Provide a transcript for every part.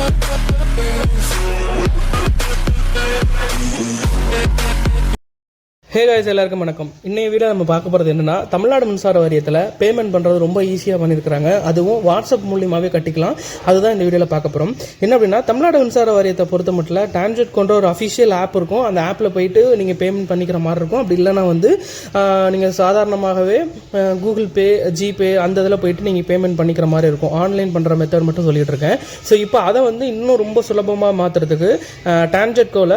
We'll be right. Hey guys எல்லாருக்கும் வணக்கம். இன்றைய வீடியோ நம்ம பார்க்க போகிறது என்னன்னா தமிழ்நாடு மின்சார வாரியத்தில் பேமெண்ட் பண்ணுறது ரொம்ப ஈஸியாக பண்ணியிருக்கிறாங்க அதுவும் வாட்ஸ்அப் மூலியமாகவே கட்டிக்கலாம். அதுதான் இந்த வீடியோவில் பார்க்க போகிறோம் என்ன அப்படின்னா தமிழ்நாடு மின்சார வாரியத்தை பொறுத்த மட்டும் டான்ஜெட் கொண்ட ஒரு அஃபிஷியல் ஆப் இருக்கும். அந்த ஆப்பில் போயிட்டு நீங்கள் பேமெண்ட் பண்ணிக்கிற மாதிரி இருக்கும். அப்படி இல்லைன்னா வந்து நீங்கள் சாதாரணமாகவே கூகுள் பே ஜிபே அந்த இதில் போயிட்டு நீங்கள் பேமெண்ட் பண்ணிக்கிற மாதிரி இருக்கும். ஆன்லைன் பண்ணுற மெத்தட் மட்டும் சொல்லிட்டு இருக்கேன். ஸோ இப்போ அதை வந்து இன்னும் ரொம்ப சுலபமாக மாற்றுறதுக்கு டான்ஜெட்கோவில்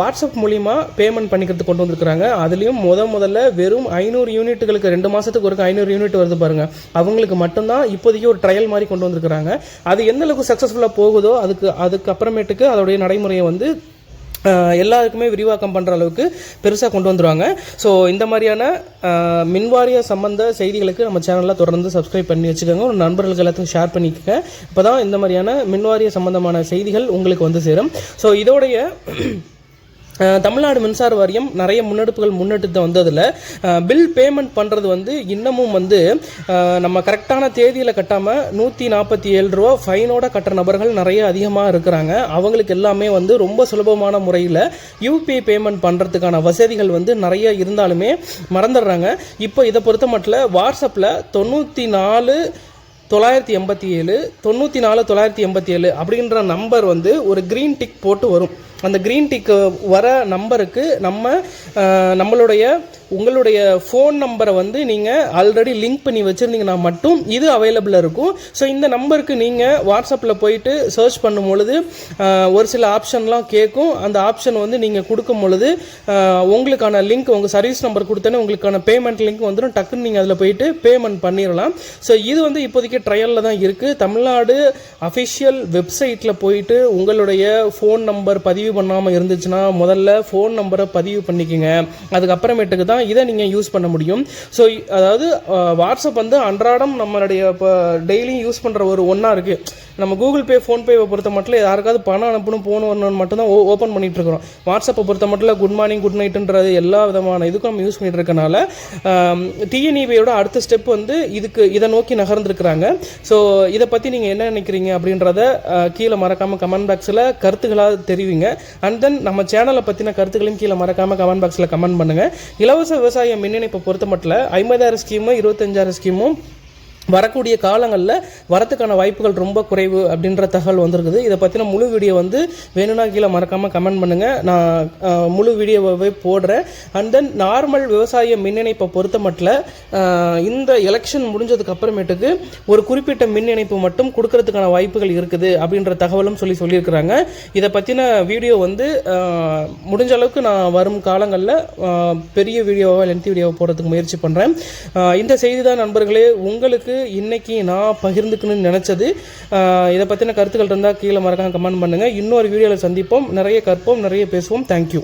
வாட்ஸ்அப் மூலிமா பேமெண்ட் பண்ணிக்கிறதுக்கு கொண்டு வந்திருக்கிறாங்க. அதுலேயும் முத முதல்ல வெறும் ஐநூறு யூனிட்டுகளுக்கு ரெண்டு மாதத்துக்கு ஒரு ஐநூறு யூனிட் வருது பாருங்கள் அவங்களுக்கு மட்டும்தான் இப்போதைக்கு ஒரு ட்ரையல் மாதிரி கொண்டு வந்திருக்கிறாங்க. அது எந்த அளவுக்கு சக்ஸஸ்ஃபுல்லாக போகுதோ அதுக்கு அதுக்கு அப்புறமேட்டுக்கு அதோடைய நடைமுறையை வந்து எல்லாருக்குமே விரிவாக்கம் பண்ணுற அளவுக்கு பெருசாக கொண்டு வந்துடுவாங்க ஸோ இந்த மாதிரியான மின்வாரிய சம்பந்த செய்திகளுக்கு நம்ம சேனலில் தொடர்ந்து சப்ஸ்கிரைப் பண்ணி வச்சுக்கோங்க. ஒரு நண்பர்களுக்கு எல்லாத்துக்கும் ஷேர் பண்ணிக்கோங்க. இப்போ தான் இந்த மாதிரியான மின்வாரிய சம்பந்தமான செய்திகள் உங்களுக்கு வந்து சேரும். ஸோ இதோடைய தமிழ்நாடு மின்சார வாரியம் நிறைய முன்னெடுப்புகள் முன்னெடுத்து வந்ததில் பில் பேமெண்ட் பண்ணுறது வந்து இன்னமும் வந்து நம்ம கரெக்டான தேதியில் கட்டாமல் நூற்றி நாற்பத்தி ஏழு ரூபா ஃபைனோட கட்டுற நபர்கள் நிறைய அதிகமாக இருக்கிறாங்க. அவங்களுக்கு எல்லாமே வந்து ரொம்ப சுலபமான முறையில் யூபிஐ பேமெண்ட் பண்ணுறதுக்கான வசதிகள் வந்து நிறைய இருந்தாலுமே மறந்துடுறாங்க. இப்போ இதை பொறுத்த மட்டும் வாட்ஸ்அப்பில் தொண்ணூற்றி நாலு தொள்ளாயிரத்தி எண்பத்தி ஏழு தொண்ணூற்றி நாலு தொள்ளாயிரத்தி எண்பத்தி ஏழு அப்படின்ற நம்பர் வந்து ஒரு க்ரீன் டிக் போட்டு வரும். அந்த க்ரீன் டீக்கு வர நம்பருக்கு நம்ம நம்மளுடைய உங்களுடைய ஃபோன் நம்பரை வந்து நீங்கள் ஆல்ரெடி லிங்க் பண்ணி வச்சுருந்தீங்கன்னா மட்டும் இது அவைலபிளாக இருக்கும். ஸோ இந்த நம்பருக்கு நீங்கள் வாட்ஸ்அப்பில் போயிட்டு சர்ச் பண்ணும் பொழுது ஒரு சில ஆப்ஷன்லாம் கேட்கும். அந்த ஆப்ஷன் வந்து நீங்கள் கொடுக்கும் பொழுது உங்களுக்கான லிங்க் உங்கள் சர்வீஸ் நம்பர் கொடுத்தோன்னே உங்களுக்கான பேமெண்ட் லிங்க் வந்துடும் டக்குன்னு நீங்கள் அதில் போயிட்டு பேமெண்ட் பண்ணிடலாம் ஸோ இது வந்து இப்போதைக்கு ட்ரையலில் தான் இருக்குது தமிழ்நாடு அஃபிஷியல் வெப்சைட்டில் போயிட்டு உங்களுடைய ஃபோன் நம்பர் பதிவு பண்ணாமல் இருந்துச்சுன்னா முதல்ல ஃபோன் நம்பரை பதிவு பண்ணிக்கோங்க. அதுக்கப்புறமேட்டுக்கு தான் இதை நீங்கள் யூஸ் பண்ண முடியும். ஸோ அதாவது வாட்ஸ்அப் வந்து அன்றாடம் நம்மளுடைய இப்போ டெய்லியும் யூஸ் பண்ணுற ஒரு ஒன்றா இருக்குது நம்ம கூகுள் பே ஃபோன்பேவை பொறுத்த மட்டும் யாருக்காவது பணம் அனுப்பணும் போன் வரணும்னு மட்டும்தான் ஓ ஓப்பன் பண்ணிட்டு இருக்கிறோம். வாட்ஸ்அப்பை பொறுத்த மட்டும் குட் மார்னிங் குட் நைட்டுன்றது எல்லா விதமான இதுக்கும் நம்ம யூஸ் பண்ணிட்டு இருக்கனால டிஎன்இபியோட அடுத்த ஸ்டெப் வந்து இதுக்கு இதை நோக்கி நகர்ந்துருக்குறாங்க. ஸோ இதை பற்றி நீங்கள் என்ன நினைக்கிறீங்க அப்படின்றத கீழே மறக்காமல் கமெண்ட் பாக்ஸில் கருத்துக்களாக தெரிவிங்க. அண்ட் தென் நம்ம சேனலை பற்றின கருத்துக்களையும் கீழே மறக்காமல் கமெண்ட் பாக்ஸில் கமெண்ட் பண்ணுங்கள் இலவச விவசாய மின் இணைப்பை பொறுத்த மட்டும் ஐம்பதாயிரம் ஸ்கீமும் இருபத்தஞ்சாயிரம் ஸ்கீமும் வரக்கூடிய காலங்களில் வரத்துக்கான வாய்ப்புகள் ரொம்ப குறைவு அப்படின்ற தகவல் வந்திருக்குது. இதை பற்றின முழு வீடியோ வந்து வேணும்னா கீழே மறக்காமல் கமெண்ட் பண்ணுங்கள் நான் முழு வீடியோவை போடுறேன். அண்ட் தென் நார்மல் விவசாய மின் இணைப்பை பொறுத்த இந்த எலெக்ஷன் முடிஞ்சதுக்கு அப்புறமேட்டுக்கு ஒரு குறிப்பிட்ட மின் இணைப்பு மட்டும் கொடுக்கறதுக்கான வாய்ப்புகள் இருக்குது அப்படின்ற தகவலும் சொல்லி சொல்லியிருக்கிறாங்க. இதை பற்றின வீடியோ வந்து முடிஞ்ச அளவுக்கு நான் வரும் காலங்களில் பெரிய வீடியோவாக லென்த் வீடியோவை போடுறதுக்கு முயற்சி பண்ணுறேன் இந்த செய்தி தான் நண்பர்களே உங்களுக்கு இன்னைக்கு நான் பகிர்ந்துக்கணும்னு நினச்சது. இதை பற்றின கருத்துக்கள் இருந்தால் கீழே மறக்காமல் கமெண்ட் பண்ணுங்கள் இன்னொரு வீடியோவில் சந்திப்போம். நிறைய கற்போம் நிறைய பேசுவோம். தேங்க்யூ